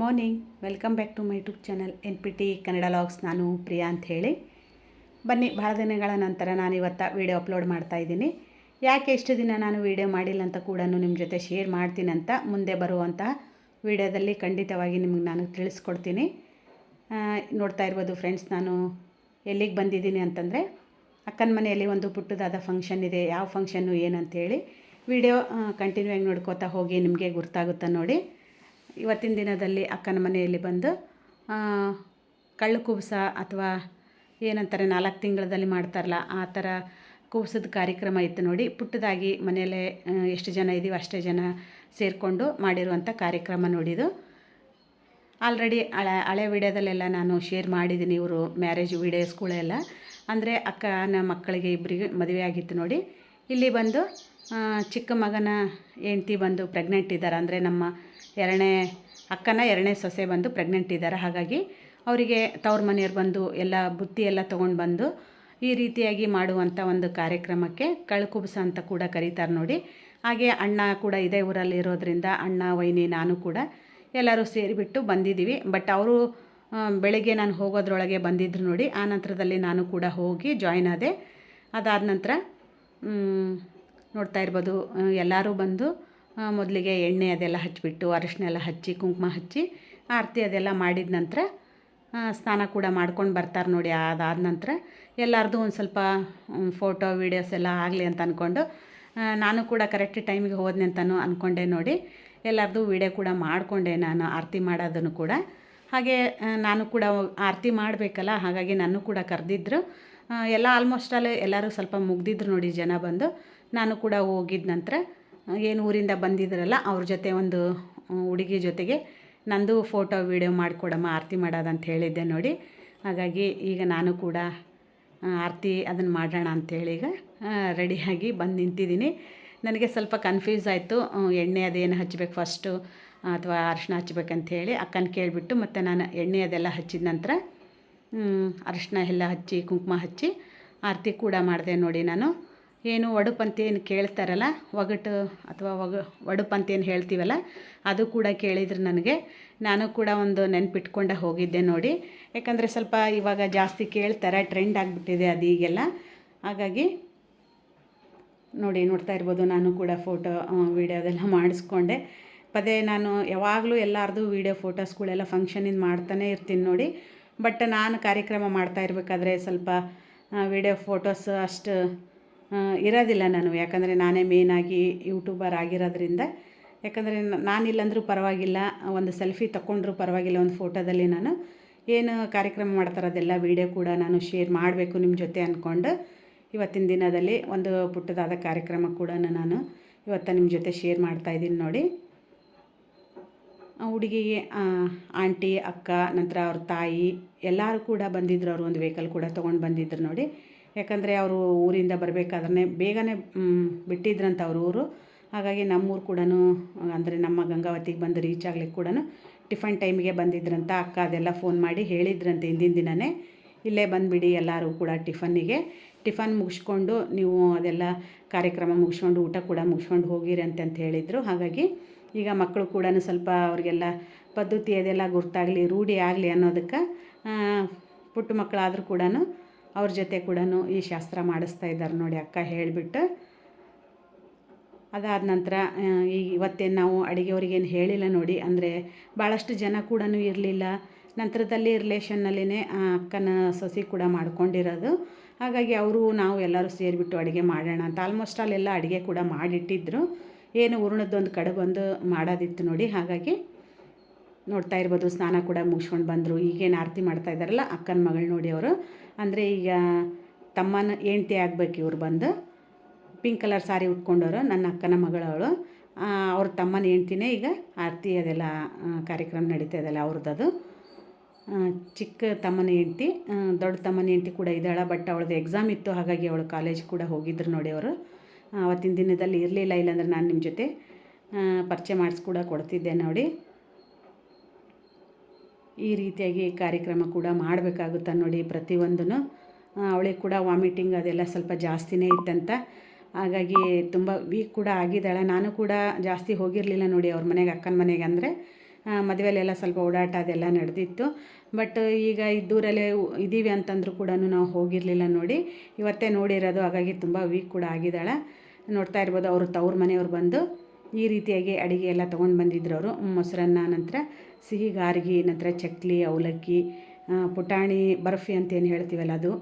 Morning welcome back to my YouTube channel N P T Kannada logs ನಾನು ಪ್ರಿಯಾ ಅಂತ ಹೇಳಿ. ಬನ್ನಿ ಭಾಳ ದಿನಗಳ ನಂತರ ನಾನು ಇವತ್ತು ವೀಡಿಯೋ ಅಪ್ಲೋಡ್ ಮಾಡ್ತಾ ಇದ್ದೀನಿ. ಯಾಕೆ ಎಷ್ಟು ದಿನ ನಾನು ವೀಡಿಯೋ ಮಾಡಿಲ್ಲ ಅಂತ ಕೂಡ ನಿಮ್ಮ ಜೊತೆ ಶೇರ್ ಮಾಡ್ತೀನಂತ ಮುಂದೆ ಬರುವಂತಹ ವೀಡಿಯೋದಲ್ಲಿ ಖಂಡಿತವಾಗಿ ನಿಮಗೆ ನಾನು ತಿಳಿಸ್ಕೊಡ್ತೀನಿ. ನೋಡ್ತಾ ಇರ್ಬೋದು ಫ್ರೆಂಡ್ಸ್ ನಾನು ಎಲ್ಲಿಗೆ ಬಂದಿದ್ದೀನಿ ಅಂತಂದರೆ ಅಕ್ಕನ ಮನೆಯಲ್ಲಿ ಒಂದು ಪುಟ್ಟದಾದ ಫಂಕ್ಷನ್ ಇದೆ. ಯಾವ ಫಂಕ್ಷನ್ನು ಏನಂತೇಳಿ ವಿಡಿಯೋ ಕಂಟಿನ್ಯೂ ಆಗಿ ನೋಡ್ಕೋತಾ ಹೋಗಿ ನಿಮಗೆ ಗೊತ್ತಾಗುತ್ತಾ ನೋಡಿ. ಇವತ್ತಿನ ದಿನದಲ್ಲಿ ಅಕ್ಕನ ಮನೆಯಲ್ಲಿ ಬಂದು ಕಳ್ಳು ಕುಬ್ಸ ಅಥವಾ ಏನಂತಾರೆ, ನಾಲ್ಕು ತಿಂಗಳಲ್ಲಿ ಮಾಡ್ತಾರಲ್ಲ, ಆ ಥರ ಕೂಸದ ಕಾರ್ಯಕ್ರಮ ಇತ್ತು ನೋಡಿ. ಪುಟ್ಟದಾಗಿ ಮನೆಯಲ್ಲೇ ಎಷ್ಟು ಜನ ಇದ್ದೀವಿ ಅಷ್ಟೇ ಜನ ಸೇರಿಕೊಂಡು ಮಾಡಿರುವಂಥ ಕಾರ್ಯಕ್ರಮ ನೋಡಿದು ಆಲ್ರೆಡಿ ಹಳೆ ಹಳೆ ವಿಡಿಯೋದಲ್ಲೆಲ್ಲ ನಾನು ಶೇರ್ ಮಾಡಿದ್ದೀನಿ ಇವರು ಮ್ಯಾರೇಜ್ ವೀಡಿಯೋಸ್ಗಳೆಲ್ಲ ಅಂದರೆ ಅಕ್ಕನ ಮಕ್ಕಳಿಗೆ ಇಬ್ಬರಿಗೆ ಮದುವೆ ಆಗಿತ್ತು ನೋಡಿ. ಇಲ್ಲಿ ಬಂದು ಚಿಕ್ಕ ಮಗನ ಹೆಂಡ್ತಿ ಬಂದು ಪ್ರೆಗ್ನೆಂಟ್ ಇದ್ದಾರೆ. ಅಂದರೆ ನಮ್ಮ ಎರಡನೇ ಅಕ್ಕನ ಎರಡನೇ ಸೊಸೆ ಬಂದು ಪ್ರೆಗ್ನೆಂಟ್ ಇದ್ದಾರೆ. ಹಾಗಾಗಿ ಅವರಿಗೆ ತವ್ರ ಮನೆಯವ್ರು ಬಂದು ಎಲ್ಲ ಬುತ್ತಿ ಎಲ್ಲ ತೊಗೊಂಡು ಬಂದು ಈ ರೀತಿಯಾಗಿ ಮಾಡುವಂಥ ಒಂದು ಕಾರ್ಯಕ್ರಮಕ್ಕೆ ಕಳ್ಕುಬ್ಸ ಅಂತ ಕೂಡ ಕರೀತಾರೆ ನೋಡಿ. ಹಾಗೆ ಅಣ್ಣ ಕೂಡ ಇದೇ ಊರಲ್ಲಿ ಇರೋದ್ರಿಂದ ಅಣ್ಣ, ವೈನಿ, ನಾನು ಕೂಡ ಎಲ್ಲರೂ ಸೇರಿಬಿಟ್ಟು ಬಂದಿದ್ದೀವಿ. ಬಟ್ ಅವರು ಬೆಳಗ್ಗೆ ನಾನು ಹೋಗೋದ್ರೊಳಗೆ ಬಂದಿದ್ರು ನೋಡಿ, ಆ ನಂತರದಲ್ಲಿ ನಾನು ಕೂಡ ಹೋಗಿ ಜಾಯ್ನ್ ಆದೆ. ಅದಾದ ನಂತರ ನೋಡ್ತಾ ಇರ್ಬೋದು. ಎಲ್ಲರೂ ಬಂದು ಮೊದಲಿಗೆ ಎಣ್ಣೆ ಅದೆಲ್ಲ ಹಚ್ಚಿಬಿಟ್ಟು ಅರಶಿನ ಎಲ್ಲ ಹಚ್ಚಿ, ಕುಂಕುಮ ಹಚ್ಚಿ, ಆರತಿ ಅದೆಲ್ಲ ಮಾಡಿದ ನಂತರ ಸ್ನಾನ ಕೂಡ ಮಾಡ್ಕೊಂಡು ಬರ್ತಾರೆ ನೋಡಿ, ಅದಾದ ನಂತರ. ಎಲ್ಲರದು ಒಂದು ಸ್ವಲ್ಪ ಫೋಟೋ ವೀಡಿಯೋಸ್ ಎಲ್ಲ ಆಗಲಿ ಅಂತ ಅಂದ್ಕೊಂಡು ನಾನು ಕೂಡ ಕರೆಕ್ಟ್ ಟೈಮಿಗೆ ಹೋದ್ನೆ ಅಂತಲೂ ಅಂದ್ಕೊಂಡೆ ನೋಡಿ. ಎಲ್ಲರದು ವೀಡಿಯೋ ಕೂಡ ಮಾಡಿಕೊಂಡೆ ನಾನು ಆರತಿ ಮಾಡೋದನ್ನು ಕೂಡ. ಹಾಗೆ ನಾನು ಕೂಡ ಆರತಿ ಮಾಡಬೇಕಲ್ಲ, ಹಾಗಾಗಿ ನಾನು ಕೂಡ ಕರೆದಿದ್ರು. ಎಲ್ಲ ಆಲ್ಮೋಸ್ಟ್ ಅಲ್ಲೇ ಎಲ್ಲರೂ ಸ್ವಲ್ಪ ಮುಗ್ದಿದ್ರು ನೋಡಿ ಜನ ಬಂದು. ನಾನು ಕೂಡ ಹೋಗಿದ ನಂತರ. ಏನು ಊರಿಂದ ಬಂದಿದ್ರಲ್ಲ ಅವ್ರ ಜೊತೆ ಒಂದು ಹುಡುಗಿ ಜೊತೆಗೆ ನಂದು ಫೋಟೋ ವೀಡಿಯೋ ಮಾಡಿಕೊಡಮ್ಮ, ಆರತಿ ಮಾಡೋದಂತ ಹೇಳಿದ್ದೆ ನೋಡಿ. ಹಾಗಾಗಿ ಈಗ ನಾನು ಕೂಡ ಆರತಿ ಅದನ್ನು ಮಾಡೋಣ ಅಂಥೇಳಿ ಈಗ ರೆಡಿಯಾಗಿ ಬಂದು ನಿಂತಿದ್ದೀನಿ. ನನಗೆ ಸ್ವಲ್ಪ ಕನ್ಫ್ಯೂಸ್ ಆಯಿತು. ಎಣ್ಣೆ ಅದೇನು ಹಚ್ಚಬೇಕು ಫಸ್ಟು ಅಥವಾ ಅರಿಶಿನ ಹಚ್ಬೇಕಂಥೇಳಿ ಅಕ್ಕನ ಕೇಳಿಬಿಟ್ಟು ಮತ್ತು ನಾನು ಎಣ್ಣೆ ಅದೆಲ್ಲ ಹಚ್ಚಿದ ನಂತರ ಅರಿಶಿನ ಎಲ್ಲ ಹಚ್ಚಿ, ಕುಂಕುಮ ಹಚ್ಚಿ ಆರತಿ ಕೂಡ ಮಾಡಿದೆ ನೋಡಿ ನಾನು. ಏನು ಒಡುಪು ಅಂತ ಏನು ಕೇಳ್ತಾರಲ್ಲ, ಒಗಟು ಅಥವಾ ಒಗ ಏನು ಹೇಳ್ತೀವಲ್ಲ, ಅದು ಕೂಡ ಕೇಳಿದ್ರು ನನಗೆ. ನಾನು ಕೂಡ ಒಂದು ನೆನ್ಪಿಟ್ಕೊಂಡೆ ಹೋಗಿದ್ದೆ ನೋಡಿ. ಯಾಕಂದರೆ ಸ್ವಲ್ಪ ಇವಾಗ ಜಾಸ್ತಿ ಕೇಳ್ತಾರೆ ಟ್ರೆಂಡ್ ಆಗಿಬಿಟ್ಟಿದೆ ಅದು ಈಗೆಲ್ಲ. ಹಾಗಾಗಿ ನೋಡಿ, ನೋಡ್ತಾ ಇರ್ಬೋದು, ನಾನು ಕೂಡ ಫೋಟೋ ವೀಡಿಯೋದೆಲ್ಲ ಮಾಡಿಸ್ಕೊಂಡೆ. ಪದೇ ನಾನು ಯಾವಾಗಲೂ ಎಲ್ಲರದು ವೀಡಿಯೋ ಫೋಟೋಸ್ಗಳೆಲ್ಲ ಫಂಕ್ಷನಿಂದ ಮಾಡ್ತಾನೆ ಇರ್ತೀನಿ ನೋಡಿ. ಬಟ್ ನಾನು ಕಾರ್ಯಕ್ರಮ ಮಾಡ್ತಾ ಇರಬೇಕಾದ್ರೆ ಸ್ವಲ್ಪ ವೀಡಿಯೋ ಫೋಟೋಸ್ ಅಷ್ಟು ಇರೋದಿಲ್ಲ ನಾನು. ಯಾಕಂದರೆ ನಾನೇ ಮೇನಾಗಿ ಯೂಟ್ಯೂಬರ್ ಆಗಿರೋದ್ರಿಂದ, ಯಾಕಂದರೆ ನಾನಿಲ್ಲಂದ್ರೂ ಪರವಾಗಿಲ್ಲ. ಒಂದು ಸೆಲ್ಫಿ ತಗೊಂಡ್ರೂ ಪರವಾಗಿಲ್ಲ. ಒಂದು ಫೋಟೋದಲ್ಲಿ ನಾನು ಏನು ಕಾರ್ಯಕ್ರಮ ಮಾಡ್ತಾರೆ ಅದೆಲ್ಲ ವೀಡಿಯೋ ಕೂಡ ನಾನು ಶೇರ್ ಮಾಡಬೇಕು ನಿಮ್ಮ ಜೊತೆ ಅಂದ್ಕೊಂಡು ಇವತ್ತಿನ ದಿನದಲ್ಲಿ ಒಂದು ಪುಟ್ಟದಾದ ಕಾರ್ಯಕ್ರಮ ಕೂಡ ನಾನು ಇವತ್ತು ನಿಮ್ಮ ಜೊತೆ ಶೇರ್ ಮಾಡ್ತಾಯಿದ್ದೀನಿ ನೋಡಿ. ಹುಡುಗಿಗೆ ಆಂಟಿ ಅಕ್ಕ, ನಂತರ ಅವ್ರ ತಾಯಿ ಎಲ್ಲರೂ ಕೂಡ ಬಂದಿದ್ರು. ಅವರು ಒಂದು ವೆಹಿಕಲ್ ಕೂಡ ತೊಗೊಂಡು ಬಂದಿದ್ರು ನೋಡಿ. ಯಾಕಂದರೆ ಅವರು ಊರಿಂದ ಬರಬೇಕಾದ್ರೆ ಬೇಗನೆ ಬಿಟ್ಟಿದ್ರಂತ ಅವ್ರ ಊರು. ಹಾಗಾಗಿ ನಮ್ಮೂರು ಕೂಡ ಅಂದರೆ ನಮ್ಮ ಗಂಗಾವತಿಗೆ ಬಂದು ರೀಚ್ ಆಗ್ಲಿಕ್ಕೆ ಕೂಡ ಟಿಫನ್ ಟೈಮಿಗೆ ಬಂದಿದ್ರಂತ ಅಕ್ಕ ಅದೆಲ್ಲ ಫೋನ್ ಮಾಡಿ ಹೇಳಿದ್ರಂತೆ ಹಿಂದಿನ ದಿನವೇ ಇಲ್ಲೇ ಬಂದುಬಿಡಿ ಎಲ್ಲರೂ ಕೂಡ ಟಿಫನ್ನಿಗೆ. ಟಿಫನ್ ಮುಗಿಸ್ಕೊಂಡು ನೀವು ಅದೆಲ್ಲ ಕಾರ್ಯಕ್ರಮ ಮುಗಿಸ್ಕೊಂಡು, ಊಟ ಕೂಡ ಮುಗಿಸ್ಕೊಂಡು ಹೋಗಿರಿ ಅಂತ ಹೇಳಿದರು. ಹಾಗಾಗಿ ಈಗ ಮಕ್ಕಳು ಕೂಡ ಸ್ವಲ್ಪ ಅವ್ರಿಗೆಲ್ಲ ಪದ್ಧತಿ ಅದೆಲ್ಲ ಗುರ್ತಾಗಲಿ, ರೂಢಿ ಆಗಲಿ ಅನ್ನೋದಕ್ಕೆ ಪುಟ್ಟ ಮಕ್ಕಳಾದರೂ ಕೂಡ ಅವ್ರ ಜೊತೆ ಕೂಡ ಈ ಶಾಸ್ತ್ರ ಮಾಡಿಸ್ತಾ ಇದ್ದಾರೆ ನೋಡಿ ಅಕ್ಕ ಹೇಳಿಬಿಟ್ಟು. ಅದಾದ ನಂತರ ಈ ಇವತ್ತೇನು ನಾವು ಅಡುಗೆಯವ್ರಿಗೇನು ಹೇಳಿಲ್ಲ ನೋಡಿ, ಅಂದರೆ ಭಾಳಷ್ಟು ಜನ ಕೂಡ ಇರಲಿಲ್ಲ. ನಂತರದಲ್ಲಿ ರಿಲೇಷನ್ನಲ್ಲಿನೇ ಅಕ್ಕನ ಸೊಸಿ ಕೂಡ ಮಾಡ್ಕೊಂಡಿರೋದು. ಹಾಗಾಗಿ ಅವರು, ನಾವು ಎಲ್ಲರೂ ಸೇರಿಬಿಟ್ಟು ಅಡುಗೆ ಮಾಡೋಣ ಅಂತ ಆಲ್ಮೋಸ್ಟ್ ಅಲ್ಲೆಲ್ಲ ಅಡುಗೆ ಕೂಡ ಮಾಡಿಟ್ಟಿದ್ರು. ಏನು ಹೂರ್ಣದ್ದೊಂದು ಕಡೆ ಬಂದು ಮಾಡೋದಿತ್ತು ನೋಡಿ. ಹಾಗಾಗಿ ನೋಡ್ತಾ ಇರ್ಬೋದು, ಸ್ನಾನ ಕೂಡ ಮುಗಿಸ್ಕೊಂಡು ಬಂದರು. ಈಗೇನು ಆರತಿ ಮಾಡ್ತಾ ಇದ್ದಾರಲ್ಲ, ಅಕ್ಕನ ಮಗಳು ನೋಡಿ ಅವರು. ಅಂದರೆ ಈಗ ತಮ್ಮನ ಹೆಂಡ್ತಿ ಆಗಬೇಕು ಇವ್ರು ಬಂದು. ಪಿಂಕ್ ಕಲರ್ ಸಾರಿ ಉಟ್ಕೊಂಡವರು, ನನ್ನ ಅಕ್ಕನ ಮಗಳವಳು ಅವ್ರ ತಮ್ಮನ ಹೆಂಡ್ತಿನೇ ಈಗ ಆರತಿ ಅದೆಲ್ಲ ಕಾರ್ಯಕ್ರಮ ನಡೀತಾ ಇದೆಲ್ಲ ಅವ್ರದ್ದು. ಚಿಕ್ಕ ತಮ್ಮನ ಹೆಂಡ್ತಿ ದೊಡ್ಡ ತಮ್ಮನ ಹೆಂಡ್ತಿ ಕೂಡ ಇದ್ದಾಳೆ ಬಟ್ ಅವಳದು ಎಕ್ಸಾಮ್ ಇತ್ತು, ಹಾಗಾಗಿ ಅವಳು ಕಾಲೇಜ್ ಕೂಡ ಹೋಗಿದ್ರು ನೋಡಿ ಅವರು. ಅವತ್ತಿನ ದಿನದಲ್ಲಿ ಇರಲಿಲ್ಲ, ಇಲ್ಲಾಂದ್ರೆ ನಾನು ನಿಮ್ಮ ಜೊತೆ ಪರಿಚಯ ಮಾಡಿಸ್ಕೂಡ ಕೊಡ್ತಿದ್ದೆ ನೋಡಿ. ಈ ರೀತಿಯಾಗಿ ಕಾರ್ಯಕ್ರಮ ಕೂಡ ಮಾಡಬೇಕಾಗುತ್ತೆ ನೋಡಿ ಪ್ರತಿಯೊಂದೂ ಅವಳಿಗೆ ಕೂಡ ವಾಮಿಟಿಂಗ್ ಅದೆಲ್ಲ ಸ್ವಲ್ಪ ಜಾಸ್ತಿನೇ ಇತ್ತಂತ. ಹಾಗಾಗಿ ತುಂಬ ವೀಕ್ ಕೂಡ ಆಗಿದ್ದಾಳೆ. ನಾನು ಕೂಡ ಜಾಸ್ತಿ ಹೋಗಿರಲಿಲ್ಲ ನೋಡಿ ಅವ್ರ ಮನೆಗೆ, ಅಕ್ಕನ ಮನೆಗೆ ಅಂದರೆ. ಮದುವೆಲೆಲ್ಲ ಸ್ವಲ್ಪ ಓಡಾಟ ಅದೆಲ್ಲ ನಡೆದಿತ್ತು. ಬಟ್ ಈಗ ಇದ್ದೂರಲ್ಲೇ ಇದ್ದೀವಿ ಅಂತಂದರೂ ಕೂಡ ನಾವು ಹೋಗಿರಲಿಲ್ಲ ನೋಡಿ. ಇವತ್ತೇ ನೋಡಿರೋದು, ಹಾಗಾಗಿ ತುಂಬ ವೀಕ್ ಕೂಡ ಆಗಿದ್ದಾಳೆ. ನೋಡ್ತಾ ಇರ್ಬೋದು, ಅವರು ತವ್ರ ಮನೆಯವ್ರು ಬಂದು ಈ ರೀತಿಯಾಗಿ ಅಡುಗೆ ಎಲ್ಲ ತೊಗೊಂಡು ಬಂದಿದ್ರು ಅವರು, ಮೊಸರನ್ನ ನಂತರ. ಸಿಹಿ, ಗಾರ್ಗಿ, ನಂತರ ಚಕ್ಲಿ, ಅವಲಕ್ಕಿ ಪುಟಾಣಿ, ಬರ್ಫಿ ಅಂತ ಏನು ಹೇಳ್ತೀವಲ್ಲ ಅದು.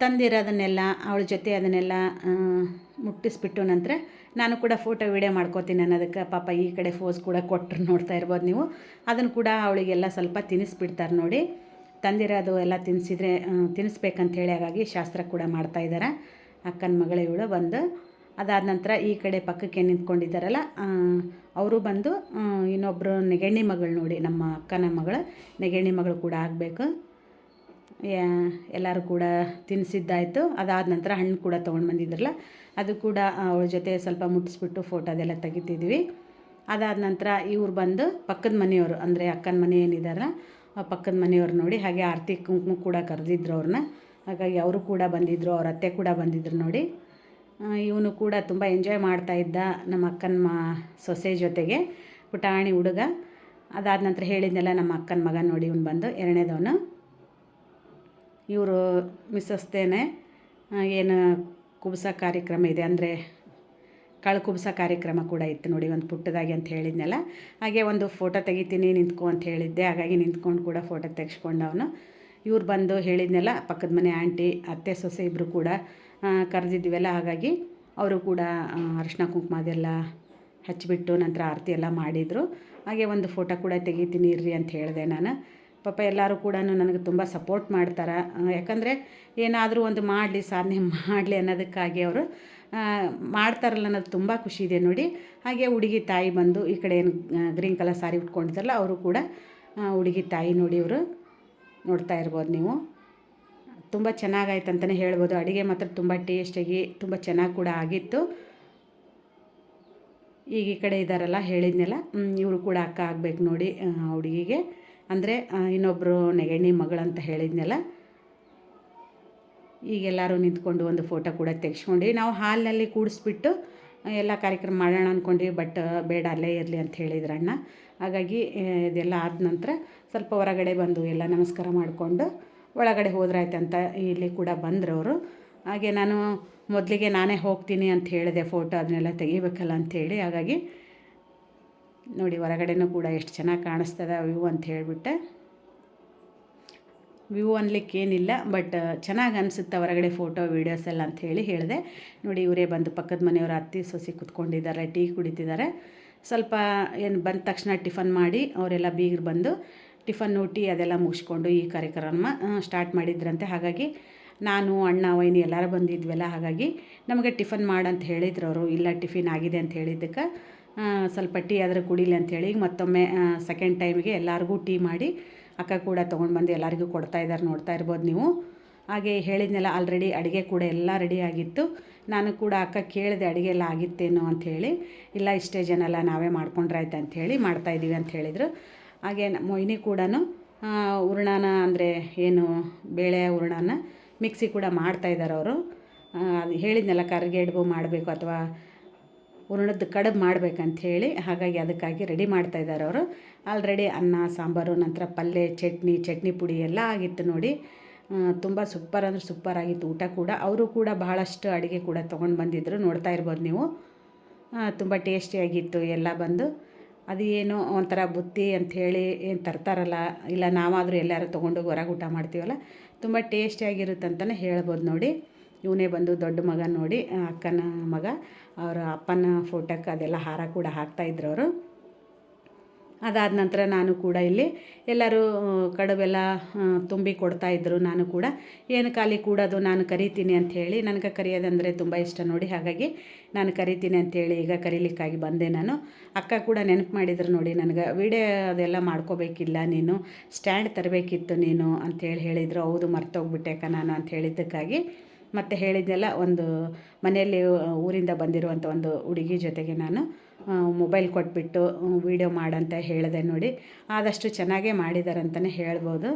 ತಂದಿರೋದನ್ನೆಲ್ಲ, ಅವಳ ಜೊತೆ ಅದನ್ನೆಲ್ಲ ಮುಟ್ಟಿಸ್ಬಿಟ್ಟು ನಂತರ ನಾನು ಕೂಡ ಫೋಟೋ ವೀಡಿಯೋ ಮಾಡ್ಕೋತೀನಿ ಅನ್ನೋದಕ್ಕೆ ಪಾಪ ಈ ಕಡೆ ಫೋಸ್ ಕೂಡ ಕೊಟ್ಟರು ನೋಡ್ತಾ ಇರ್ಬೋದು ನೀವು. ಅದನ್ನು ಕೂಡ ಅವಳಿಗೆಲ್ಲ ಸ್ವಲ್ಪ ತಿನ್ನಿಸ್ಬಿಡ್ತಾರೆ ನೋಡಿ. ತಂದಿರೋದು ಎಲ್ಲ ತಿನ್ನಿಸಿದ್ರೆ ತಿನ್ನಿಸ್ಬೇಕಂತ ಹೇಳಿ ಹಾಗಾಗಿ ಶಾಸ್ತ್ರ ಕೂಡ ಮಾಡ್ತಾಯಿದ್ದಾರೆ ಅಕ್ಕನ ಮಗಳ ಇವಳು ಬಂದು, ಅದಾದ ನಂತರ ಈ ಕಡೆ ಪಕ್ಕಕ್ಕೆ ನಿಂತ್ಕೊಂಡಿದ್ದಾರಲ್ಲ ಅವರು ಬಂದು ಇನ್ನೊಬ್ಬರು ನೆಗಣ್ಣಿ ಮಗಳು ನೋಡಿ, ನಮ್ಮ ಅಕ್ಕನ ಮಗಳು ನೆಗಣ್ಣಿ ಮಗಳು ಕೂಡ ಆಗಬೇಕು. ಎಲ್ಲರೂ ಕೂಡ ತಿನ್ನಿಸಿದ್ದಾಯಿತು ಅದಾದ ನಂತರ ಹಣ್ಣು ಕೂಡ ತೊಗೊಂಡು ಬಂದಿದ್ರಲ್ಲ, ಅದು ಕೂಡ ಅವಳ ಜೊತೆ ಸ್ವಲ್ಪ ಮುಟ್ಟಿಸ್ಬಿಟ್ಟು ಫೋಟೋ ಅದೆಲ್ಲ ತೆಗಿತಿದ್ವಿ. ಅದಾದ ನಂತರ ಇವ್ರು ಬಂದು ಪಕ್ಕದ ಮನೆಯವರು, ಅಂದರೆ ಅಕ್ಕನ ಮನೆ ಏನಿದಾರ ಪಕ್ಕದ ಮನೆಯವ್ರು ನೋಡಿ, ಹಾಗೆ ಆರತಿ ಕುಂಕುಮ ಕೂಡ ಕರೆದಿದ್ರು ಅವ್ರನ್ನ ಹಾಗಾಗಿ ಅವರು ಕೂಡ ಬಂದಿದ್ದರು ಅವ್ರ ಅತ್ತೆ ಕೂಡ ಬಂದಿದ್ದರು ನೋಡಿ. ಇವನು ಕೂಡ ತುಂಬ ಎಂಜಾಯ್ ಮಾಡ್ತಾ ಇದ್ದ ನಮ್ಮ ಅಕ್ಕನ ಮಾ, ಸೊಸೆ ಜೊತೆಗೆ, ಪುಟಾಣಿ ಹುಡುಗ. ಅದಾದ ನಂತರ ಹೇಳಿದ್ನೆಲ್ಲ ನಮ್ಮ ಅಕ್ಕನ ಮಗ ನೋಡಿ ಇವನು ಬಂದು. ಎರಡನೇದವನು, ಇವರು ಮಿಸ್ಸಸ್ತೇನೆ. ಏನು ಕುಬ್ಸ ಕಾರ್ಯಕ್ರಮ ಇದೆ ಅಂದರೆ ಕಳು ಕುಬ್ಸ ಕಾರ್ಯಕ್ರಮ ಕೂಡ ಇತ್ತು ನೋಡಿ ಒಂದು ಪುಟ್ಟದಾಗಿ ಅಂತ ಹೇಳಿದ್ನಲ್ಲ. ಹಾಗೆ ಒಂದು ಫೋಟೋ ತೆಗಿತೀನಿ, ನಿಂತ್ಕೊ ಅಂತ ಹೇಳಿದ್ದೆ. ಹಾಗಾಗಿ ನಿಂತ್ಕೊಂಡು ಕೂಡ ಫೋಟೋ ತೆಗೆಸ್ಕೊಂಡವನು. ಇವ್ರು ಬಂದು ಹೇಳಿದ್ನೆಲ್ಲ, ಪಕ್ಕದ ಮನೆ ಆಂಟಿ ಅತ್ತೆ, ಸೊಸೆ ಇಬ್ಬರು ಕೂಡ ಕರೆದಿದ್ವಲ್ಲ ಹಾಗಾಗಿ ಅವರು ಕೂಡ ಅರಿಶಿನ ಕುಂಕುಮ ಅದೆಲ್ಲ ಹಚ್ಚಿಬಿಟ್ಟು ನಂತರ ಆರತಿ ಎಲ್ಲ ಮಾಡಿದರು. ಹಾಗೆ ಒಂದು ಫೋಟೋ ಕೂಡ ತೆಗಿತೀನಿ ಇರ್ರಿ ಅಂತ ಹೇಳಿದೆ ನಾನು. ಪಾಪ ಎಲ್ಲರೂ ಕೂಡ ನನಗೆ ತುಂಬ ಸಪೋರ್ಟ್ ಮಾಡ್ತಾರೆ. ಯಾಕಂದರೆ ಏನಾದರೂ ಒಂದು ಮಾಡಲಿ, ಸಾಧನೆ ಮಾಡಲಿ ಅನ್ನೋದಕ್ಕಾಗಿ ಅವರು ಮಾಡ್ತಾರಲ್ಲ ಅನ್ನೋದು ತುಂಬ ಖುಷಿ ಇದೆ ನೋಡಿ. ಹಾಗೆ ಹುಡುಗಿ ತಾಯಿ ಬಂದು ಈ ಕಡೆ ಏನು ಗ್ರೀನ್ ಕಲರ್ ಸಾರಿ ಉಟ್ಕೊಂಡಿದ್ದಾರಲ್ಲ, ಅವರು ಕೂಡ ಹುಡುಗಿ ತಾಯಿ ನೋಡಿ ಇವರು ನೋಡ್ತಾ ಇರ್ಬೋದು ನೀವು. ತುಂಬ ಚೆನ್ನಾಗಾಯ್ತು ಅಂತಲೇ ಹೇಳ್ಬೋದು. ಅಡುಗೆ ಮಾತ್ರ ತುಂಬ ಟೇಸ್ಟಾಗಿ ತುಂಬ ಚೆನ್ನಾಗಿ ಕೂಡ ಆಗಿತ್ತು. ಈಗ ಈ ಕಡೆ ಇದ್ದಾರಲ್ಲ ಹೇಳಿದ್ನೆಲ್ಲ ಇವರು ಕೂಡ ಅಕ್ಕ ಆಗಬೇಕು ನೋಡಿ ಹುಡುಗಿಗೆ. ಅಂದರೆ ಇನ್ನೊಬ್ಬರು ನೆಗಣ್ಣಿ ಮಗಳಂತ ಹೇಳಿದ್ನೆಲ್ಲ. ಈಗೆಲ್ಲರೂ ನಿಂತ್ಕೊಂಡು ಒಂದು ಫೋಟೋ ಕೂಡ ತೆಗೆಸ್ಕೊಂಡು, ನಾವು ಹಾಲಿನಲ್ಲಿ ಕೂಡಿಸ್ಬಿಟ್ಟು ಎಲ್ಲ ಕಾರ್ಯಕ್ರಮ ಮಾಡೋಣ ಅಂದ್ಕೊಂಡ್ವಿ ಬಟ್ ಬೇಡ, ಅಲ್ಲೇ ಇರಲಿ ಅಂತ ಹೇಳಿದ್ರು ಅಣ್ಣ. ಹಾಗಾಗಿ ಇದೆಲ್ಲ ಆದ ನಂತರ ಸ್ವಲ್ಪ ಹೊರಗಡೆ ಬಂದು ಎಲ್ಲ ನಮಸ್ಕಾರ ಮಾಡಿಕೊಂಡು ಒಳಗಡೆ ಹೋದ್ರಾಯ್ತು ಅಂತ ಇಲ್ಲಿ ಕೂಡ ಬಂದರು ಅವರು ಹಾಗೆ ನಾನು ಮೊದಲಿಗೆ ನಾನೇ ಹೋಗ್ತೀನಿ ಅಂತ ಹೇಳಿದೆ ಫೋಟೋ ಅದನ್ನೆಲ್ಲ ತೆಗಿಬೇಕಲ್ಲ ಅಂಥೇಳಿ ಹಾಗಾಗಿ ನೋಡಿ, ಹೊರಗಡೆನೂ ಕೂಡ ಎಷ್ಟು ಚೆನ್ನಾಗಿ ಕಾಣಿಸ್ತದೆ ವ್ಯೂ ಅಂತ ಹೇಳಿಬಿಟ್ಟೆ. ವ್ಯೂ ಅನ್ಲಿಕ್ಕೇನಿಲ್ಲ ಬಟ್ ಚೆನ್ನಾಗಿ ಅನಿಸುತ್ತೆ ಹೊರಗಡೆ ಫೋಟೋ ವೀಡಿಯೋಸ್ ಎಲ್ಲ ಅಂತ ಹೇಳಿ ಹೇಳಿದೆ. ನೋಡಿ, ಇವರೇ ಬಂದು ಪಕ್ಕದ ಮನೆಯವರು ಅತ್ತಿ, ಸೊಸಿ ಕುತ್ಕೊಂಡಿದ್ದಾರೆ, ಟೀ ಕುಡಿತಿದ್ದಾರೆ. ಸ್ವಲ್ಪ ಏನು ಬಂದ ತಕ್ಷಣ ಟಿಫನ್ ಮಾಡಿ ಅವರೆಲ್ಲ ಬೀಗರು ಬಂದು ಟಿಫನ್ ಟೀ ಅದೆಲ್ಲ ಮುಗಿಸ್ಕೊಂಡು ಈ ಕಾರ್ಯಕ್ರಮ ಸ್ಟಾರ್ಟ್ ಮಾಡಿದ್ರಂತೆ. ಹಾಗಾಗಿ ನಾನು, ಅಣ್ಣ, ವೈನಿ ಎಲ್ಲರೂ ಬಂದಿದ್ವಲ್ಲ, ಹಾಗಾಗಿ ನಮಗೆ ಟಿಫನ್ ಮಾಡಂತ ಹೇಳಿದ್ರು ಅವರು. ಇಲ್ಲ, ಟಿಫಿನ್ ಆಗಿದೆ ಅಂತ ಹೇಳಿದ್ದಕ್ಕೆ ಸ್ವಲ್ಪ ಟೀ ಆದರೂ ಕುಡಿಲಿ ಅಂಥೇಳಿ ಮತ್ತೊಮ್ಮೆ ಸೆಕೆಂಡ್ ಟೈಮಿಗೆ ಎಲ್ಲರಿಗೂ ಟೀ ಮಾಡಿ ಅಕ್ಕ ಕೂಡ ತೊಗೊಂಡು ಬಂದು ಎಲ್ಲರಿಗೂ ಕೊಡ್ತಾ ಇದ್ದಾರೆ ನೋಡ್ತಾ ಇರ್ಬೋದು ನೀವು. ಹಾಗೆ ಹೇಳಿದ್ನೆಲ್ಲ ಆಲ್ರೆಡಿ ಅಡುಗೆ ಕೂಡ ಎಲ್ಲ ರೆಡಿ ಆಗಿತ್ತು. ನಾನು ಕೂಡ ಅಕ್ಕ ಕೇಳಿದೆ, ಅಡುಗೆ ಎಲ್ಲ ಆಗಿತ್ತೇನೋ? ಅಂಥೇಳಿ ಇಲ್ಲ, ಇಷ್ಟೇ ಜನ ಎಲ್ಲ ನಾವೇ ಮಾಡ್ಕೊಂಡ್ರಾಯ್ತು ಅಂಥೇಳಿ ಮಾಡ್ತಾಯಿದ್ದೀವಿ ಅಂತ ಹೇಳಿದರು. ಹಾಗೆ ಮೊಯ್ನಿ ಕೂಡ ಹೂರ್ಣನ ಅಂದರೆ ಏನು, ಬೇಳೆ ಹೂರ್ಣನ ಮಿಕ್ಸಿ ಕೂಡ ಮಾಡ್ತಾಯಿದ್ದಾರೆ ಅವರು. ಅದು ಹೇಳಿದ್ನೆಲ್ಲ ಕರ್ಗೆಡ್ಬು ಮಾಡಬೇಕು ಅಥವಾ ಹೂರ್ಣದ ಕಡುಬು ಮಾಡ್ಬೇಕಂತ ಹೇಳಿ, ಹಾಗಾಗಿ ಅದಕ್ಕಾಗಿ ರೆಡಿ ಮಾಡ್ತಾಯಿದ್ದಾರೆ ಅವರು. ಆಲ್ರೆಡಿ ಅನ್ನ, ಸಾಂಬಾರು, ನಂತರ ಪಲ್ಯ ಚಟ್ನಿ ಚಟ್ನಿ ಪುಡಿ ಎಲ್ಲ ಆಗಿತ್ತು ನೋಡಿ ತುಂಬ ಸೂಪರ್ ಅಂದರೆ ಸೂಪರ್ ಆಗಿತ್ತು ಊಟ ಕೂಡ. ಅವರು ಕೂಡ ಬಹಳಷ್ಟು ಅಡುಗೆ ಕೂಡ ತೊಗೊಂಡು ಬಂದಿದ್ದರು ನೋಡ್ತಾ ಇರ್ಬೋದು ನೀವು. ತುಂಬ ಟೇಸ್ಟಿಯಾಗಿತ್ತು ಎಲ್ಲ ಬಂದು. ಅದು ಏನೋ ಒಂಥರ ಬುತ್ತಿ ಅಂಥೇಳಿ ಏನು ತರ್ತಾರಲ್ಲ, ಇಲ್ಲ ನಾವಾದರೂ ಎಲ್ಲರೂ ತೊಗೊಂಡೋಗಿ ಹೊರಗೆ ಊಟ ಮಾಡ್ತೀವಲ್ಲ, ತುಂಬ ಟೇಸ್ಟಿಯಾಗಿರುತ್ತೆ ಅಂತಲೇ ಹೇಳ್ಬೋದು ನೋಡಿ. ಇವನೇ ಬಂದು ದೊಡ್ಡ ಮಗ ನೋಡಿ ಅಕ್ಕನ ಮಗ, ಅವರ ಅಪ್ಪನ ಫೋಟೋಕ್ಕೆ ಅದೆಲ್ಲ ಹಾರ ಕೂಡ ಹಾಕ್ತಾಯಿದ್ರು ಅವರು. ಅದಾದ ನಂತರ ನಾನು ಕೂಡ ಇಲ್ಲಿ ಎಲ್ಲರೂ ಕಡುಬೆಲ್ಲ ತುಂಬಿ ಕೊಡ್ತಾ ಇದ್ದರು ನಾನು ಕೂಡ. ಏನು ಖಾಲಿ ಕೂಡೋದು ನಾನು ಕರಿತೀನಿ ಅಂಥೇಳಿ ನನಗೆ ಕರೆಯೋದಂದರೆ ತುಂಬ ಇಷ್ಟ ನೋಡಿ. ಹಾಗಾಗಿ ನಾನು ಕರಿತೀನಿ ಅಂಥೇಳಿ ಈಗ ಕರೀಲಿಕ್ಕಾಗಿ ಬಂದೆ ನಾನು. ಅಕ್ಕ ಕೂಡ ನೆನಪು ಮಾಡಿದ್ರು ನೋಡಿ, ನನಗೆ ವಿಡಿಯೋ ಅದೆಲ್ಲ ಮಾಡ್ಕೋಬೇಕಿಲ್ಲ ನೀನು, ಸ್ಟ್ಯಾಂಡ್ ತರಬೇಕಿತ್ತು ನೀನು ಅಂಥೇಳಿ ಹೇಳಿದರು. ಹೌದು, ಮರ್ತೋಗ್ಬಿಟ್ಟೆ ಅಕ್ಕ ನಾನು ಅಂತ ಹೇಳಿದ್ದಕ್ಕಾಗಿ. ಮತ್ತು ಹೇಳಿದ್ದೆಲ್ಲ ಒಂದು ಮನೆಯಲ್ಲಿ ಊರಿಂದ ಬಂದಿರುವಂಥ ಒಂದು ಹುಡುಗಿ ಜೊತೆಗೆ ನಾನು ಮೊಬೈಲ್ ಕೊಟ್ಬಿಟ್ಟು ವೀಡಿಯೋ ಮಾಡಂತ ಹೇಳಿದೆ ನೋಡಿ. ಆದಷ್ಟು ಚೆನ್ನಾಗೇ ಮಾಡಿದ್ದಾರೆ ಅಂತಲೇ ಹೇಳ್ಬೋದು.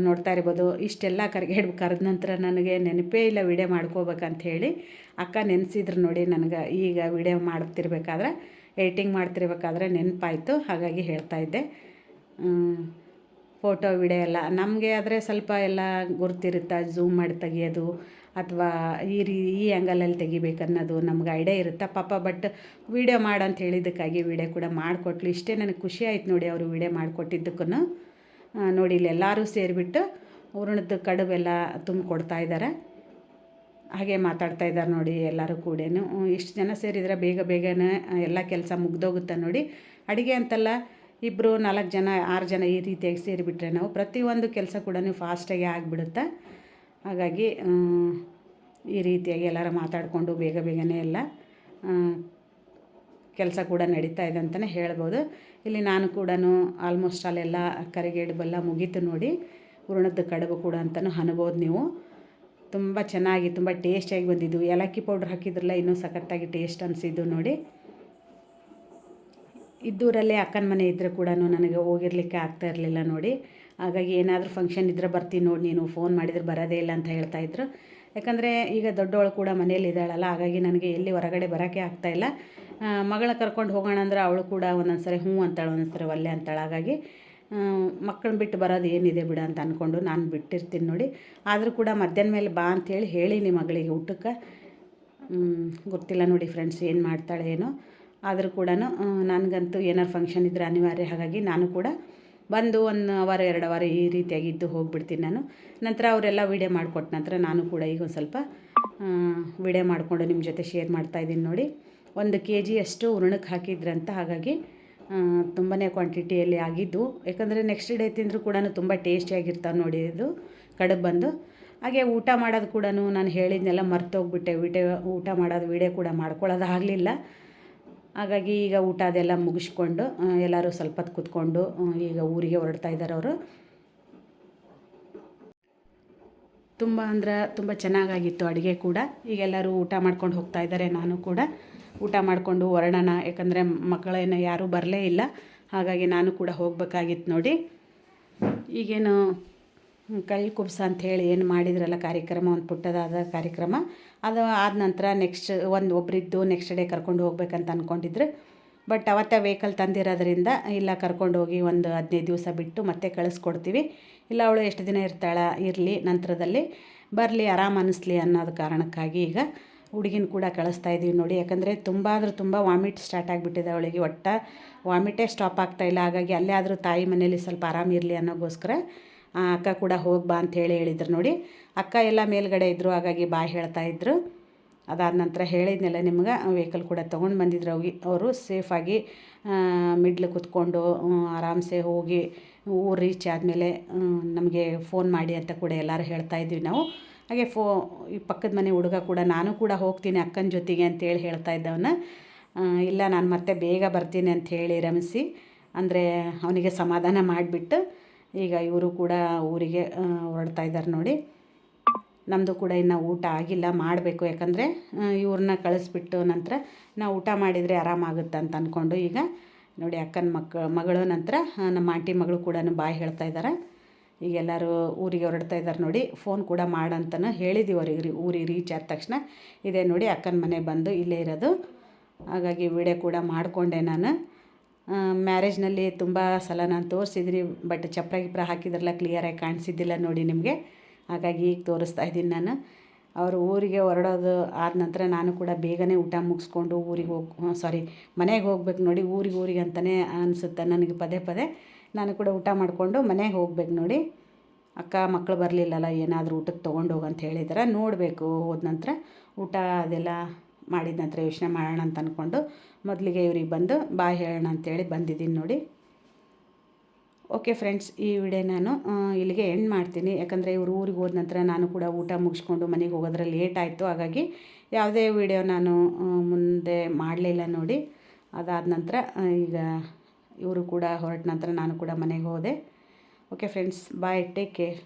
ನೋಡ್ತಾ ಇರ್ಬೋದು. ಇಷ್ಟೆಲ್ಲ ಕರ್ಗೆ ಕರೆದ ನಂತರ ನನಗೆ ನೆನಪೇ ಇಲ್ಲ ವೀಡಿಯೋ ಮಾಡ್ಕೋಬೇಕಂತ ಹೇಳಿ. ಅಕ್ಕ ನೆನೆಸಿದ್ರು ನೋಡಿ ನನಗೆ, ಈಗ ವೀಡಿಯೋ ಮಾಡ್ತಿರ್ಬೇಕಾದ್ರೆ, ಎಡಿಟಿಂಗ್ ಮಾಡ್ತಿರ್ಬೇಕಾದ್ರೆ ನೆನಪಾಯಿತು, ಹಾಗಾಗಿ ಹೇಳ್ತಾ ಇದ್ದೆ. ಫೋಟೋ, ವಿಡಿಯೋ ಎಲ್ಲ. ನಮಗೆ ಆದರೆ ಸ್ವಲ್ಪ ಎಲ್ಲ ಗುರ್ತಿರುತ್ತೆ, ಝೂಮ್ ಮಾಡಿ ತೆಗಿಯೋದು ಅಥವಾ ಈ ರೀ, ಈ ಆ್ಯಂಗಲಲ್ಲಿ ತೆಗಿಬೇಕು ಅನ್ನೋದು ನಮ್ಗೆ ಐಡಿಯಾ ಇರುತ್ತೆ? ಪಾಪ ಬಟ್ ವೀಡಿಯೋ ಮಾಡಂತ ಹೇಳಿದ್ದಕ್ಕಾಗಿ ವೀಡಿಯೋ ಕೂಡ ಮಾಡಿಕೊಟ್ಲು. ಇಷ್ಟೇ ನನಗೆ ಖುಷಿ ಆಯ್ತು ನೋಡಿ ಅವರು ವೀಡಿಯೋ ಮಾಡಿಕೊಟ್ಟಿದ್ದಕ್ಕೂ ನೋಡಿ ಇಲ್ಲಿ ಎಲ್ಲರೂ ಸೇರಿಬಿಟ್ಟು ಹೂರಣದ ಕಡುಬೆಲ್ಲ ತುಂಬಿಕೊಡ್ತಾ ಇದ್ದಾರೆ ಹಾಗೆ ಮಾತಾಡ್ತಾ ಇದ್ದಾರೆ ನೋಡಿ ಎಲ್ಲರೂ ಕೂಡ ಇಷ್ಟು ಜನ ಸೇರಿದರೆ ಬೇಗ ಬೇಗನೆ ಎಲ್ಲ ಕೆಲಸ ಮುಗ್ದೋಗುತ್ತೆ ನೋಡಿ. ಅಡುಗೆ ಅಂತಲ್ಲ ಇಬ್ಬರು ನಾಲ್ಕು ಜನ, ಆರು ಜನ ಈ ರೀತಿಯಾಗಿ ಸೇರಿಬಿಟ್ರೆ ನಾವು ಪ್ರತಿಯೊಂದು ಕೆಲಸ ಕೂಡ ಫಾಸ್ಟಾಗಿ ಆಗಿಬಿಡುತ್ತೆ? ಹಾಗಾಗಿ ಈ ರೀತಿಯಾಗಿ ಎಲ್ಲರೂ ಮಾತಾಡಿಕೊಂಡು ಬೇಗ ಬೇಗನೆ ಎಲ್ಲ ಕೆಲಸ ಕೂಡ ನಡೀತಾ ಇದೆ ಅಂತಲೇ ಹೇಳ್ಬೋದು. ಇಲ್ಲಿ ನಾನು ಕೂಡ ಆಲ್ಮೋಸ್ಟ್ ಅಲ್ಲೆಲ್ಲ ಕರಿಗೇಡುಬೆಲ್ಲ ಮುಗೀತು ನೋಡಿ ಹೂರಣದ ಕಡುಬು ಕೂಡ ಅಂತಲೂ ಅನ್ಬೋದು ನೀವು. ತುಂಬ ಚೆನ್ನಾಗಿ, ತುಂಬ ಟೇಸ್ಟಿಯಾಗಿ ಬಂದಿದ್ದು. ಏಲಕ್ಕಿ ಪೌಡ್ರ್ ಹಾಕಿದ್ರಲ್ಲ, ಇನ್ನೂ ಸಖತ್ತಾಗಿ ಟೇಸ್ಟ್ ಅನಿಸಿದ್ದು ನೋಡಿ. ಇದ್ದೂರಲ್ಲೇ ಅಕ್ಕನ ಮನೆ ಇದ್ದರೆ ಕೂಡ ನನಗೆ ಹೋಗಿರ್ಲಿಕ್ಕೆ ಆಗ್ತಾ ಇರಲಿಲ್ಲ ನೋಡಿ. ಹಾಗಾಗಿ ಏನಾದರೂ ಫಂಕ್ಷನ್ ಇದ್ದರೆ ಬರ್ತೀನಿ ನೋಡಿ, ನೀನು ಫೋನ್ ಮಾಡಿದರೆ ಬರೋದೇ ಇಲ್ಲ ಅಂತ ಹೇಳ್ತಾಯಿದ್ರು ಯಾಕಂದರೆ ಈಗ ದೊಡ್ಡವಳು ಕೂಡ ಮನೇಲಿ ಇದ್ದಾಳಲ್ಲ, ಹಾಗಾಗಿ ನನಗೆ ಎಲ್ಲಿ ಹೊರಗಡೆ ಬರೋಕ್ಕೆ ಆಗ್ತಾಯಿಲ್ಲ ಮಗಳ ಕರ್ಕೊಂಡು ಹೋಗೋಣ ಅಂದ್ರೆ ಅವಳು ಕೂಡ ಒಂದೊಂದು ಸರಿ ಹ್ಞೂ ಅಂತಾಳೆ ಒಂದೊಂದು ಸರಿ ಒಲ್ಲೆ ಅಂತಾಳೆ. ಹಾಗಾಗಿ ಮಕ್ಕಳನ್ನ ಬಿಟ್ಟು ಬರೋದು ಏನಿದೆ ಬಿಡು ಅಂತ ಅಂದ್ಕೊಂಡು ನಾನು ಬಿಟ್ಟಿರ್ತೀನಿ ನೋಡಿ. ಆದರೂ ಕೂಡ ಮಧ್ಯಾಹ್ನ ಮೇಲೆ ಬಾ ಅಂಥೇಳಿ ಹೇಳೀನಿ ಮಗಳಿಗೆ ಊಟಕ್ಕೆ. ಗೊತ್ತಿಲ್ಲ ನೋಡಿ ಫ್ರೆಂಡ್ಸ್ ಏನು ಮಾಡ್ತಾಳೆ ಏನೋ ಆದರೂ ಕೂಡ ನನಗಂತೂ ಏನಾರು ಫಂಕ್ಷನ್ ಇದ್ದರೆ ಅನಿವಾರ್ಯ. ಹಾಗಾಗಿ ನಾನು ಕೂಡ ಬಂದು ಒಂದು ಅವರ್, ಎರಡು ಅವರ್ ಈ ರೀತಿಯಾಗಿ ಇದ್ದು ಹೋಗ್ಬಿಡ್ತೀನಿ ನಾನು. ನಂತರ ಅವರೆಲ್ಲ ವೀಡಿಯೋ ಮಾಡಿಕೊಟ್ಟ ನಂತರ ನಾನು ಕೂಡ ಈಗ ಒಂದು ಸ್ವಲ್ಪ ವೀಡಿಯೋ ಮಾಡಿಕೊಂಡು ನಿಮ್ಮ ಜೊತೆ ಶೇರ್ ಮಾಡ್ತಾಯಿದ್ದೀನಿ ನೋಡಿ. ಒಂದು ಕೆ ಜಿಯಷ್ಟು ಹೂರಣಕ್ಕೆ ಹಾಕಿದ್ರಂತ ಹಾಗಾಗಿ ತುಂಬಾ ಕ್ವಾಂಟಿಟಿಯಲ್ಲಿ ಆಗಿದ್ದು. ಯಾಕಂದರೆ ನೆಕ್ಸ್ಟ್ ಡೇ ತಿಂದರೂ ಕೂಡ ತುಂಬ ಟೇಸ್ಟಿಯಾಗಿರ್ತಾವೆ ನೋಡಿ ಇದು ಕಡುಬು ಬಂದು. ಹಾಗೆ ಊಟ ಮಾಡೋದು ಕೂಡ ನಾನು ಹೇಳಿದ್ನೆಲ್ಲ ಮರ್ತೋಗ್ಬಿಟ್ಟೆ ವಿಡಿಯೋ ಊಟ ಮಾಡೋದು ವೀಡಿಯೋ ಕೂಡ ಮಾಡ್ಕೊಳ್ಳೋದಾಗಲಿಲ್ಲ ಹಾಗಾಗಿ ಈಗ ಊಟ ಅದೆಲ್ಲ ಮುಗಿಸ್ಕೊಂಡು ಎಲ್ಲರೂ ಸ್ವಲ್ಪ ಹೊತ್ತು ಕೂತ್ಕೊಂಡು ಈಗ ಊರಿಗೆ ಹೊರಡ್ತಾ ಇದ್ದಾರೆ ಅವರು. ತುಂಬ ಅಂದ್ರೆ ತುಂಬ ಚೆನ್ನಾಗಾಗಿತ್ತು ಅಡುಗೆ ಕೂಡ. ಈಗ ಎಲ್ಲರೂ ಊಟ ಮಾಡ್ಕೊಂಡು ಹೋಗ್ತಾ ಇದ್ದಾರೆ, ನಾನು ಕೂಡ. ಊಟ ಮಾಡಿಕೊಂಡು ಹೊರಡೋಣ, ಯಾಕಂದರೆ ಮಕ್ಕಳೇನು ಯಾರೂ ಬರಲೇ ಇಲ್ಲ. ಹಾಗಾಗಿ ನಾನು ಕೂಡ ಹೋಗಬೇಕಾಗಿತ್ತು ನೋಡಿ. ಈಗೇನು ಕೈ ಕುಬ್ಸ ಅಂಥೇಳಿ ಏನು ಮಾಡಿದ್ರಲ್ಲ ಕಾರ್ಯಕ್ರಮ, ಒಂದು ಪುಟ್ಟದಾದ ಕಾರ್ಯಕ್ರಮ. ಅದು ಆದ ನಂತರ ನೆಕ್ಸ್ಟ್ ಒಂದು ಒಬ್ಬರಿದ್ದು ನೆಕ್ಸ್ಟ್ ಡೇ ಕರ್ಕೊಂಡು ಹೋಗ್ಬೇಕಂತ ಅಂದ್ಕೊಂಡಿದ್ರು ಬಟ್ ಅವತ್ತೇ ವೆಹಿಕಲ್ ತಂದಿರೋದ್ರಿಂದ ಇಲ್ಲ ಕರ್ಕೊಂಡು ಹೋಗಿ ಒಂದು ಹದಿನೈದು ದಿವಸ ಬಿಟ್ಟು ಮತ್ತೆ ಕಳಿಸ್ಕೊಡ್ತೀವಿ. ಇಲ್ಲ ಅವಳು ಎಷ್ಟು ದಿನ ಇರ್ತಾಳ, ಇರಲಿ, ನಂತರದಲ್ಲಿ ಬರಲಿ, ಆರಾಮ ಅನ್ನಿಸ್ಲಿ ಅನ್ನೋದು ಕಾರಣಕ್ಕಾಗಿ ಈಗ ಹುಡುಗಿನ ಕೂಡ ಕಳಿಸ್ತಾ ಇದ್ದೀವಿ ನೋಡಿ. ಯಾಕಂದರೆ ತುಂಬ ಆದರೂ ತುಂಬ ವಾಮಿಟ್ ಸ್ಟಾರ್ಟ್ ಆಗಿಬಿಟ್ಟಿದೆ ಅವಳಿಗೆ ಒಟ್ಟು. ವಾಮಿಟೇ ಸ್ಟಾಪ್ ಆಗ್ತಾಯಿಲ್ಲ ಹಾಗಾಗಿ ಅಲ್ಲೇ ಆದರೂ ತಾಯಿ ಮನೇಲಿ ಸ್ವಲ್ಪ ಆರಾಮಿರಲಿ ಅನ್ನೋಗೋಸ್ಕರ ಅಕ್ಕ ಕೂಡ ಹೋಗಿ ಬಾ ಅಂತ ಹೇಳಿ ಹೇಳಿದ್ರು ನೋಡಿ. ಅಕ್ಕ ಎಲ್ಲ ಮೇಲ್ಗಡೆ ಇದ್ದರು ಹಾಗಾಗಿ ಬಾಯ್ ಹೇಳ್ತಾ ಇದ್ದರು ಅದಾದ ನಂತರ ಹೇಳಿದ್ನೆಲ್ಲ ನಿಮ್ಗೆ ವೆಹಿಕಲ್ ಕೂಡ ತೊಗೊಂಡು ಬಂದಿದ್ರು ಅವಿ ಅವರು ಸೇಫಾಗಿ ಮಿಡ್ಲ್ ಕುತ್ಕೊಂಡು ಆರಾಮ್ಸೆ ಹೋಗಿ ಊರು ರೀಚ್ ಆದಮೇಲೆ ನಮಗೆ ಫೋನ್ ಮಾಡಿ ಅಂತ ಕೂಡ ಎಲ್ಲರೂ ಹೇಳ್ತಾ ಇದ್ವಿ ನಾವು. ಹಾಗೆ ಫೋ, ಈ ಪಕ್ಕದ ಮನೆ ಹುಡುಗ ಕೂಡ, ನಾನು ಕೂಡ ಹೋಗ್ತೀನಿ ಅಕ್ಕನ ಜೊತೆಗೆ ಅಂತೇಳಿ ಹೇಳ್ತಾ ಇದ್ದವನ. ಇಲ್ಲ, ನಾನು ಮತ್ತೆ ಬೇಗ ಬರ್ತೀನಿ ಅಂತ ಹೇಳಿ ರಮಿಸಿ. ಅಂದರೆ ಅವನಿಗೆ ಸಮಾಧಾನ ಮಾಡಿಬಿಟ್ಟು ಈಗ ಇವರು ಕೂಡ ಊರಿಗೆ ಹೊರಡ್ತಾ ಇದ್ದಾರೆ ನೋಡಿ. ನಮ್ಮದು ಕೂಡ ಇನ್ನು ಊಟ ಆಗಿಲ್ಲ, ಮಾಡಬೇಕು. ಯಾಕಂದರೆ ಇವ್ರನ್ನ ಕಳಿಸ್ಬಿಟ್ಟು ನಂತರ ನಾವು ಊಟ ಮಾಡಿದರೆ ಆರಾಮಾಗುತ್ತೆ ಅಂತ ಅಂದ್ಕೊಂಡು ಈಗ ನೋಡಿ ಅಕ್ಕನ ಮಕ್ಕ ಮಗಳು ನಂತರ ನಮ್ಮ ಆಂಟಿ ಮಗಳು ಕೂಡ ಬಾಯಿ ಹೇಳ್ತಾ ಇದ್ದಾರೆ ಈಗ ಎಲ್ಲರೂ ಊರಿಗೆ ಹೊರಡ್ತಾ ಇದ್ದಾರೆ ನೋಡಿ. ಫೋನ್ ಕೂಡ ಮಾಡಂತನೂ ಹೇಳಿದ್ದೀವಿ ಅವ್ರಿಗೆ ಊರಿಗೆ ರೀಚ್ ಆದ ತಕ್ಷಣ. ಇದೇ ನೋಡಿ ಅಕ್ಕನ ಮನೆ ಬಂದು ಇಲ್ಲೇ ಇರೋದು. ಹಾಗಾಗಿ ವಿಡಿಯೋ ಕೂಡ ಮಾಡಿಕೊಂಡೆ ನಾನು. ಮ್ಯಾರೇಜ್ನಲ್ಲಿ ತುಂಬ ಸಲ ನಾನು ತೋರಿಸಿದ್ರಿ ಬಟ್ ಚಪ್ರ ಗಿಪ್ರ ಹಾಕಿದ್ರಲ್ಲ ಕ್ಲಿಯರಾಗಿ ಕಾಣಿಸಿದ್ದಿಲ್ಲ ನೋಡಿ ನಿಮಗೆ. ಹಾಗಾಗಿ ಈಗ ತೋರಿಸ್ತಾ ಇದ್ದೀನಿ ನಾನು. ಅವರು ಊರಿಗೆ ಹೊರಡೋದು ಆದ ನಂತರ ನಾನು ಕೂಡ ಬೇಗನೆ ಊಟ ಮುಗಿಸ್ಕೊಂಡು ಊರಿಗೆ ಹೋಗಿ ಸಾರಿ ಮನೆಗೆ ಹೋಗ್ಬೇಕು ನೋಡಿ, ಊರಿಗೆ ಊರಿಗೆ ಅಂತಲೇ ಅನಿಸುತ್ತೆ ನನಗೆ ಪದೇ ಪದೇ. ನಾನು ಕೂಡ ಊಟ ಮಾಡಿಕೊಂಡು ಮನೆಗೆ ಹೋಗ್ಬೇಕು ನೋಡಿ. ಅಕ್ಕ ಮಕ್ಕಳು ಬರಲಿಲ್ಲಲ್ಲ, ಏನಾದರೂ ಊಟಕ್ಕೆ ತೊಗೊಂಡು ಹೋಗು ಅಂತ ಹೇಳಿದಾರೆ. ನೋಡಬೇಕು ಹೋದ ನಂತರ. ಊಟ ಅದೆಲ್ಲ ಮಾಡಿದ ನಂತರ ಯೋಚನೆ ಮಾಡೋಣ ಅಂತ ಅಂದ್ಕೊಂಡು ಮೊದಲಿಗೆ ಇವ್ರಿಗೆ ಬಂದು ಬಾಯ್ ಹೇಳೋಣ ಅಂತೇಳಿ ಬಂದಿದ್ದೀನಿ ನೋಡಿ. ಓಕೆ ಫ್ರೆಂಡ್ಸ್ ಈ ವಿಡಿಯೋ ನಾನು ಇಲ್ಲಿಗೆ ಎಂಡ್ ಮಾಡ್ತೀನಿ. ಯಾಕಂದರೆ ಇವರು ಊರಿಗೆ ಹೋದ ನಂತರ ನಾನು ಕೂಡ ಊಟ ಮುಗಿಸ್ಕೊಂಡು ಮನೆಗೆ ಹೋಗೋದ್ರಲ್ಲಿ ಲೇಟ್ ಆಯಿತು. ಹಾಗಾಗಿ ಯಾವುದೇ ವಿಡಿಯೋ ನಾನು ಮುಂದೆ ಮಾಡಲಿಲ್ಲ ನೋಡಿ. ಅದಾದ ನಂತರ ಈಗ ಇವರು ಕೂಡ ಹೊರಟ ನಂತರ ನಾನು ಕೂಡ ಮನೆಗೆ ಹೋದೆ. Okay friends bye take care